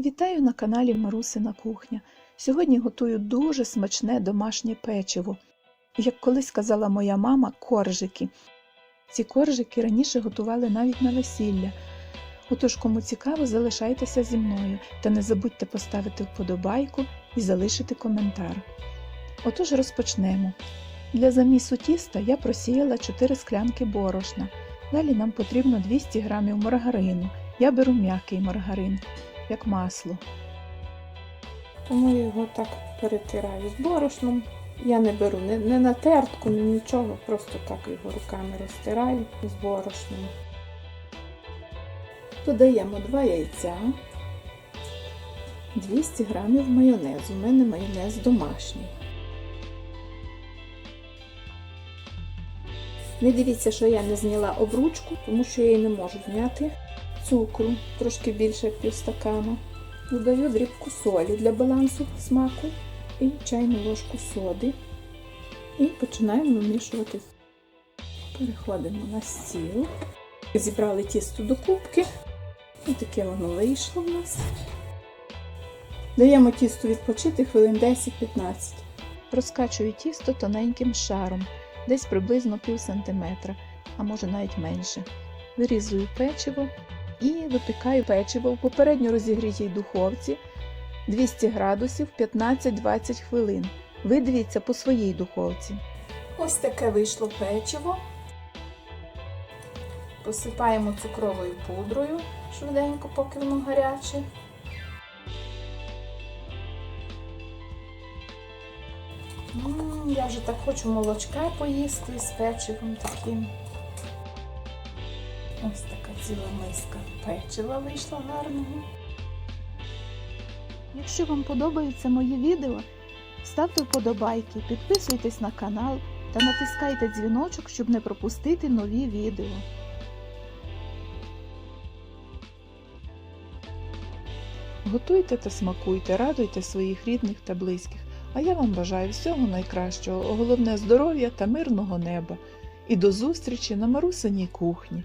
Вітаю на каналі Марусина кухня. Сьогодні готую дуже смачне домашнє печиво. Як колись казала моя мама, коржики. Ці коржики раніше готували навіть на весілля. Отож, кому цікаво, залишайтеся зі мною та не забудьте поставити вподобайку і залишити коментар. Отож розпочнемо. Для замісу тіста я просіяла 4 склянки борошна. Далі нам потрібно 200 г маргарину. Я беру м'який маргарин, як масло. Тому я його так перетираю з борошном. Я не беру не, не на тертку, ні нічого, просто так його руками розтираю з борошном. Додаємо 2 яйця, 200 г майонезу. У мене майонез домашній. Не дивіться, що я не зняла обручку, тому що я її не можу зняти. Цукру трошки більше півстакана. Додаю дрібку солі для балансу смаку і чайну ложку соди. І починаємо вимішувати. Переходимо на стіл. Зібрали тісто до кубки. І таке воно вийшло в нас. Даємо тісту відпочити хвилин 10-15. Розкачую тісто тоненьким шаром, десь приблизно пів сантиметра, а може навіть менше. Вирізую печиво і випікаю печиво в попередньо розігрітій духовці 200 градусів 15-20 хвилин. Ви дивіться по своїй духовці. Ось таке вийшло печиво. Посипаємо цукровою пудрою швиденько, поки воно гаряче. М, Я вже так хочу молочка поїсти з печивом таким. Ось така ціла миска печива вийшла гарного. Якщо вам подобаються мої відео, ставте вподобайки, підписуйтесь на канал та натискайте дзвіночок, щоб не пропустити нові відео. Готуйте та смакуйте, радуйте своїх рідних та близьких. А я вам бажаю всього найкращого, головне здоров'я та мирного неба. І до зустрічі на Марусиній кухні.